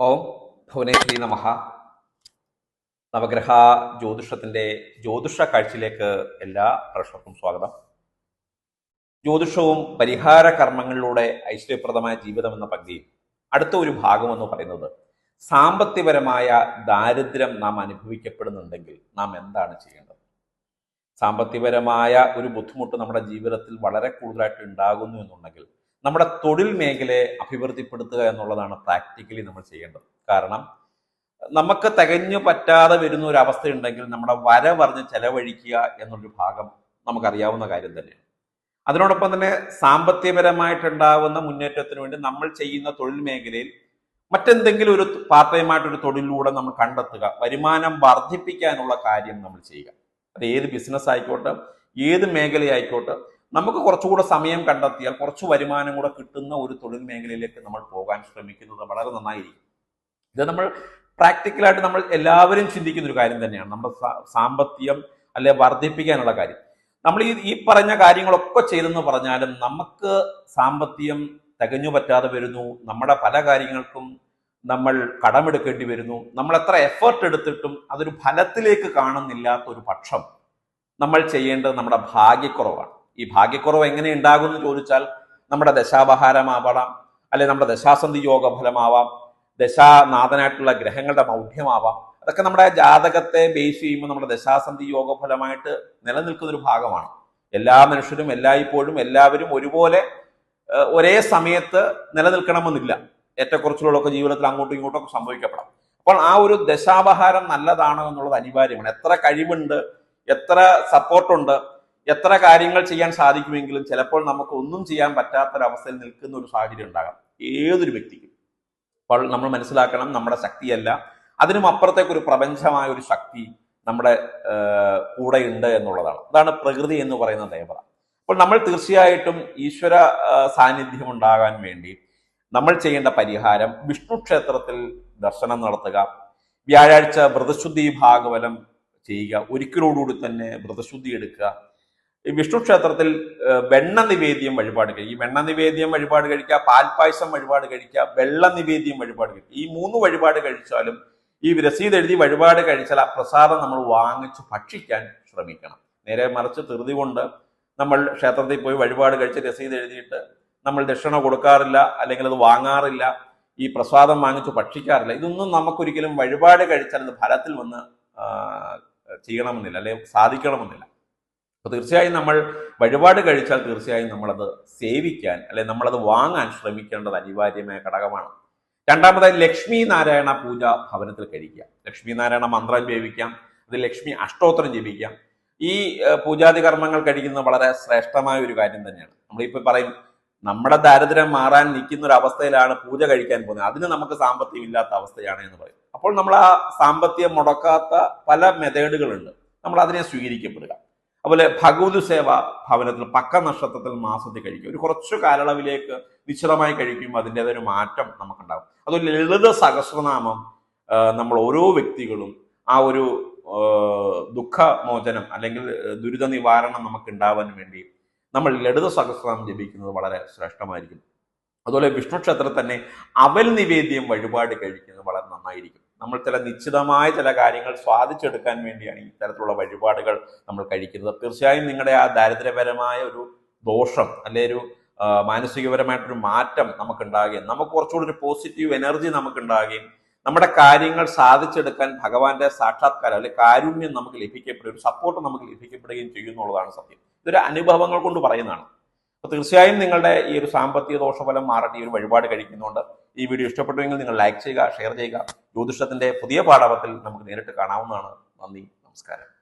ഓം ഭുവനേശ്വരി നമഹ. നവഗ്രഹ ജ്യോതിഷത്തിന്റെ ജ്യോതിഷ കാഴ്ചയിലേക്ക് എല്ലാ പ്രേക്ഷകർക്കും സ്വാഗതം. ജ്യോതിഷവും പരിഹാര കർമ്മങ്ങളിലൂടെ ഐശ്വര്യപ്രദമായ ജീവിതം എന്ന പദ്ധതിയിൽ അടുത്ത ഒരു ഭാഗം എന്ന് പറയുന്നത് സാമ്പത്തികപരമായ ദാരിദ്ര്യം നാം അനുഭവിക്കപ്പെടുന്നുണ്ടെങ്കിൽ നാം എന്താണ് ചെയ്യേണ്ടത്? സാമ്പത്തികപരമായ ഒരു ബുദ്ധിമുട്ട് നമ്മുടെ ജീവിതത്തിൽ വളരെ കൂടുതലായിട്ട് ഉണ്ടാകുന്നു എന്നുണ്ടെങ്കിൽ നമ്മുടെ തൊഴിൽ മേഖലയെ അഭിവൃദ്ധിപ്പെടുത്തുക എന്നുള്ളതാണ് പ്രാക്ടിക്കലി നമ്മൾ ചെയ്യേണ്ടത്. കാരണം നമുക്ക് തികഞ്ഞു പറ്റാതെ വരുന്ന ഒരു അവസ്ഥയുണ്ടെങ്കിൽ നമ്മുടെ വര പറഞ്ഞ് ചെലവഴിക്കുക എന്നൊരു ഭാഗം നമുക്കറിയാവുന്ന കാര്യം തന്നെയാണ്. അതിനോടൊപ്പം തന്നെ സാമ്പത്തികപരമായിട്ടുണ്ടാവുന്ന മുന്നേറ്റത്തിന് വേണ്ടി നമ്മൾ ചെയ്യുന്ന തൊഴിൽ മേഖലയിൽ മറ്റെന്തെങ്കിലും ഒരു പാർട്ട് ടൈമായിട്ടൊരു തൊഴിലിലൂടെ നമ്മൾ കണ്ടെത്തുക വരുമാനം വർദ്ധിപ്പിക്കാനുള്ള കാര്യം നമ്മൾ ചെയ്യുക. അത് ഏത് ബിസിനസ് ആയിക്കോട്ടെ ഏത് മേഖലയായിക്കോട്ടെ നമുക്ക് കുറച്ചുകൂടെ സമയം കണ്ടെത്തിയാൽ കുറച്ച് വരുമാനം കൂടെ കിട്ടുന്ന ഒരു തൊഴിൽ മേഖലയിലേക്ക് നമ്മൾ പോകാൻ ശ്രമിക്കുന്നത് വളരെ നന്നായിരിക്കും. ഇത് നമ്മൾ പ്രാക്ടിക്കലായിട്ട് നമ്മൾ എല്ലാവരും ചിന്തിക്കുന്ന ഒരു കാര്യം തന്നെയാണ്. നമ്മുടെ സാമ്പത്തികം അല്ലെ വർദ്ധിപ്പിക്കാനുള്ള കാര്യം. നമ്മൾ ഈ ഈ പറഞ്ഞ കാര്യങ്ങളൊക്കെ ചെയ്തെന്ന് പറഞ്ഞാലും നമുക്ക് സാമ്പത്തികം തികഞ്ഞു പറ്റാതെ വരുന്നു. നമ്മുടെ പല കാര്യങ്ങൾക്കും നമ്മൾ കടമെടുക്കേണ്ടി വരുന്നു. നമ്മൾ എത്ര എഫേർട്ട് എടുത്തിട്ടും അതൊരു ഫലത്തിലേക്ക് കാണുന്നില്ലാത്ത ഒരു പക്ഷം നമ്മൾ ചെയ്യേണ്ടത് നമ്മുടെ ഭാഗ്യക്കുറവാണ്. ഈ ഭാഗ്യക്കുറവ് എങ്ങനെ ഉണ്ടാകും എന്ന് ചോദിച്ചാൽ നമ്മുടെ ദശാപഹാരമാവണം അല്ലെ നമ്മുടെ ദശാസന്ധി യോഗ ഫലമാവാം ദശാനാഥനായിട്ടുള്ള ഗ്രഹങ്ങളുടെ മൗഢ്യമാവാം. അതൊക്കെ നമ്മുടെ ജാതകത്തെ ബേസ് ചെയ്യുമ്പോൾ നമ്മുടെ ദശാസന്ധി യോഗ ഫലമായിട്ട് നിലനിൽക്കുന്ന ഒരു ഭാഗമാണ്. എല്ലാ മനുഷ്യരും എല്ലായ്പ്പോഴും എല്ലാവരും ഒരുപോലെ ഒരേ സമയത്ത് നിലനിൽക്കണമെന്നില്ല. ഏറ്റക്കുറച്ചിലുള്ളൊക്കെ ജീവിതത്തിൽ അങ്ങോട്ടും ഇങ്ങോട്ടും ഒക്കെ സംഭവിക്കപ്പെടാം. അപ്പോൾ ആ ഒരു ദശാപഹാരം നല്ലതാണോ എന്നുള്ളത് അനിവാര്യമാണ്. എത്ര കഴിവുണ്ട് എത്ര സപ്പോർട്ടുണ്ട് എത്ര കാര്യങ്ങൾ ചെയ്യാൻ സാധിക്കുമെങ്കിലും ചിലപ്പോൾ നമുക്ക് ഒന്നും ചെയ്യാൻ പറ്റാത്തൊരവസ്ഥയിൽ നിൽക്കുന്ന ഒരു സാഹചര്യം ഉണ്ടാകാം. ഏതൊരു വ്യക്തിക്കും. അപ്പോൾ നമ്മൾ മനസ്സിലാക്കണം നമ്മുടെ ശക്തിയല്ല. അതിനും അപ്പുറത്തേക്ക് ഒരു പ്രപഞ്ചമായ ഒരു ശക്തി നമ്മുടെ കൂടെ ഉണ്ട് എന്നുള്ളതാണ്. അതാണ് പ്രകൃതി എന്ന് പറയുന്ന ദേവത. അപ്പോൾ നമ്മൾ തീർച്ചയായിട്ടും ഈശ്വര സാന്നിധ്യം ഉണ്ടാകാൻ വേണ്ടി നമ്മൾ ചെയ്യേണ്ട പരിഹാരം വിഷ്ണു ക്ഷേത്രത്തിൽ ദർശനം നടത്തുക വ്യാഴാഴ്ച വ്രതശുദ്ധി ഭാഗവലം ചെയ്യുക ഒരിക്കലോടുകൂടി തന്നെ വ്രതശുദ്ധി എടുക്കുക ഈ വിഷ്ണു ക്ഷേത്രത്തിൽ വെണ്ണ നിവേദ്യം വഴിപാട് കഴിക്കുക ഈ വെണ്ണ നിവേദ്യം വഴിപാട് കഴിക്കുക പാൽപ്പായസം വഴിപാട് കഴിക്കുക വെള്ള നിവേദ്യം വഴിപാട് കഴിക്കുക. ഈ മൂന്ന് വഴിപാട് കഴിച്ചാലും ഈ രസീത് എഴുതി വഴിപാട് കഴിച്ചാൽ ആ പ്രസാദം നമ്മൾ വാങ്ങിച്ച് ഭക്ഷിക്കാൻ ശ്രമിക്കണം. നേരെ മറിച്ച് ധൃതി കൊണ്ട് നമ്മൾ ക്ഷേത്രത്തിൽ പോയി വഴിപാട് കഴിച്ച് രസീത് എഴുതിയിട്ട് നമ്മൾ ദക്ഷിണ കൊടുക്കാറില്ല അല്ലെങ്കിൽ അത് വാങ്ങാറില്ല ഈ പ്രസാദം വാങ്ങിച്ച് ഭക്ഷിക്കാറില്ല. ഇതൊന്നും നമുക്കൊരിക്കലും വഴിപാട് കഴിച്ചാൽ അത് ഫലത്തിൽ വന്ന് ചെയ്യണമെന്നില്ല അല്ലെങ്കിൽ സാധിക്കണമെന്നില്ല. അപ്പൊ തീർച്ചയായും നമ്മൾ വഴിപാട് കഴിച്ചാൽ തീർച്ചയായും നമ്മളത് സേവിക്കാൻ അല്ലെ നമ്മളത് വാങ്ങാൻ ശ്രമിക്കേണ്ടത് അനിവാര്യമായ ഘടകമാണ്. രണ്ടാമതായി ലക്ഷ്മി നാരായണ പൂജ ഭവനത്തിൽ കഴിക്കുക. ലക്ഷ്മി നാരായണ മന്ത്രം ജപിക്കാം. അത് ലക്ഷ്മി അഷ്ടോത്രം ജപിക്കാം. ഈ പൂജാതി കർമ്മങ്ങൾ കഴിക്കുന്നത് വളരെ ശ്രേഷ്ഠമായ ഒരു കാര്യം തന്നെയാണ്. നമ്മളിപ്പോ പറയും നമ്മുടെ ദാരിദ്ര്യം മാറാൻ നിൽക്കുന്ന ഒരു അവസ്ഥയിലാണ് പൂജ കഴിക്കാൻ പോകുന്നത്. അതിന് നമുക്ക് സാമ്പത്തികം ഇല്ലാത്ത അവസ്ഥയാണ് എന്ന് പറയും. അപ്പോൾ നമ്മൾ ആ സാമ്പത്തികം മുടക്കാത്ത പല മെത്തേഡുകളുണ്ട് നമ്മൾ അതിനെ സ്വീകരിക്കപ്പെടുക. അതുപോലെ ഭഗവതി സേവ ഭവനത്തിൽ പക്ക നക്ഷത്രത്തിൽ മാസത്തിൽ കഴിക്കും. ഒരു കുറച്ചു കാലയളവിലേക്ക് നിശ്ചിതമായി കഴിക്കുമ്പോൾ അതിന്റെതായ ഒരു മാറ്റം നമുക്കുണ്ടാകും. അതൊരു ലളിത സഹസ്രനാമം നമ്മൾ ഓരോ വ്യക്തികളും ആ ഒരു ദുഃഖമോചനം അല്ലെങ്കിൽ ദുരിത നിവാരണം നമുക്ക് ഉണ്ടാവാൻ വേണ്ടി നമ്മൾ ലളിത സഹസ്രനാമം ജപിക്കുന്നത് വളരെ ശ്രേഷ്ഠമായിരിക്കും. അതുപോലെ വിഷ്ണു ക്ഷേത്രത്തിൽ തന്നെ അവൽ നിവേദ്യം വഴിപാട് കഴിക്കുന്നത് വളരെ നന്നായിരിക്കും. നമ്മൾ ചില നിശ്ചിതമായ ചില കാര്യങ്ങൾ സ്വാധിച്ചെടുക്കാൻ വേണ്ടിയാണ് ഈ തരത്തിലുള്ള വഴിപാടുകൾ നമ്മൾ കഴിക്കുന്നത്. തീർച്ചയായും നിങ്ങളുടെ ആ ദാരിദ്ര്യപരമായ ഒരു ദോഷം അല്ലെ ഒരു മാനസികപരമായിട്ടൊരു മാറ്റം നമുക്കുണ്ടാകുകയും നമുക്ക് കുറച്ചുകൂടി ഒരു പോസിറ്റീവ് എനർജി നമുക്കുണ്ടാകുകയും നമ്മുടെ കാര്യങ്ങൾ സാധിച്ചെടുക്കാൻ ഭഗവാന്റെ സാക്ഷാത്കാരം അല്ലെങ്കിൽ കാരുണ്യം നമുക്ക് ലഭിക്കപ്പെടുകയും ഒരു സപ്പോർട്ട് നമുക്ക് ലഭിക്കപ്പെടുകയും ചെയ്യുന്നുള്ളതാണ് സത്യം. ഇതൊരു അനുഭവങ്ങൾ കൊണ്ട് പറയുന്നതാണ്. അപ്പൊ തീർച്ചയായും നിങ്ങളുടെ ഈ ഒരു സാമ്പത്തിക ദോഷഫലം മാറട്ടെ ഈ ഒരു വഴിപാട് കഴിക്കുന്നുണ്ട്. ഈ വീഡിയോ ഇഷ്ടപ്പെട്ടുവെങ്കിൽ നിങ്ങൾ ലൈക്ക് ചെയ്യുക ഷെയർ ചെയ്യുക. ജ്യോതിഷത്തിന്റെ പുതിയ പാഠവത്തിൽ നമുക്ക് നേരിട്ട് കാണാവുന്നതാണ്. നന്ദി നമസ്കാരം.